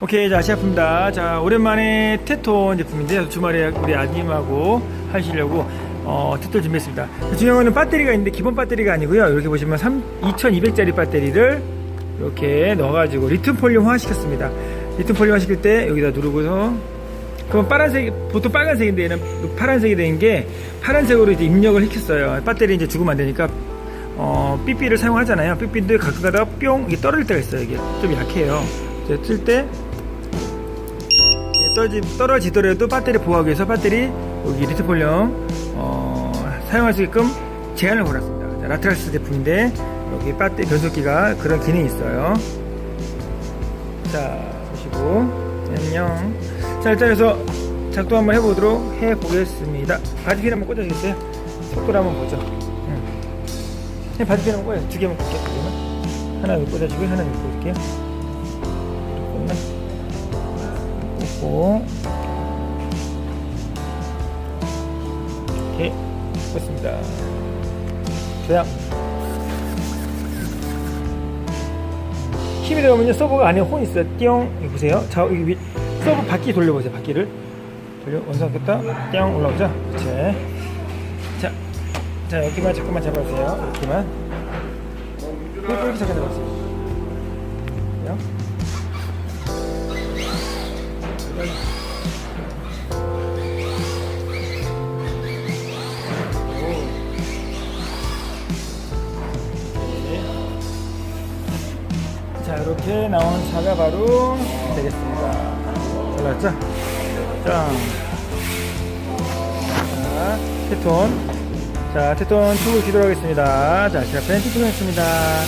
오케이, 자, 시작합니다. 자, 오랜만에 테톤 제품인데, 주말에 우리 아님하고 하시려고, 어, 테톤 준비했습니다. 중요한 거는 배터리가 있는데, 기본 배터리가 아니고요. 이렇게 보시면 3, 2200짜리 배터리를 이렇게 넣어가지고, 리튬 폴리홈화 시켰습니다. 리튬 폴리홈화 시킬 때, 여기다 누르고서, 그럼 파란색, 보통 빨간색인데, 얘는 파란색이 된 게, 파란색으로 이제 입력을 시켰어요. 배터리 이제 죽으면 안 되니까, 어, 삐삐를 사용하잖아요. 삐삐인데 가끔 가다가 뿅, 이게 떨어질 때가 있어요. 이게 좀 약해요. 이제 틀 때, 예, 떨어지, 떨어지 더라도 배터리 보호하기 위해서 배터리 여기 리트폴륨 어, 사용할 수 있게끔 제한을 걸었습니다. 자, 라트라스 제품인데 여기 배터리 변속기가 그런 기능이 있어요. 자 보시고 안녕. 자 일단 그래서 작동 한번 해보도록 해보겠습니다. 바디핀 한번 꽂아주겠어요? 속도를 한번 보죠. 바디핀 한번 꽂아요. 두 개만 꽂게 두 개만. 하나 여기 꽂아주고 하나 여기 꽂을게요. 이렇게 꽂습니다. 그냥 힘이 들어오면요 서버가 안에 혼 있어요. 띵 보세요. 자 여기 위 서버 바퀴 돌려보세요 바퀴를. 돌려 원상됐다. 띵 올라오죠 그렇지 자, 자 여기만 잠깐만 잡아주세요. 여기만. 이렇게 잠깐 잡아주세요 자 이렇게 나온 차가 바로 되겠습니다. 잘 나왔죠? 자, 자 테톤. 자 테톤 투구 기도록 하겠습니다. 자 제가 벤티 투구했습니다. 자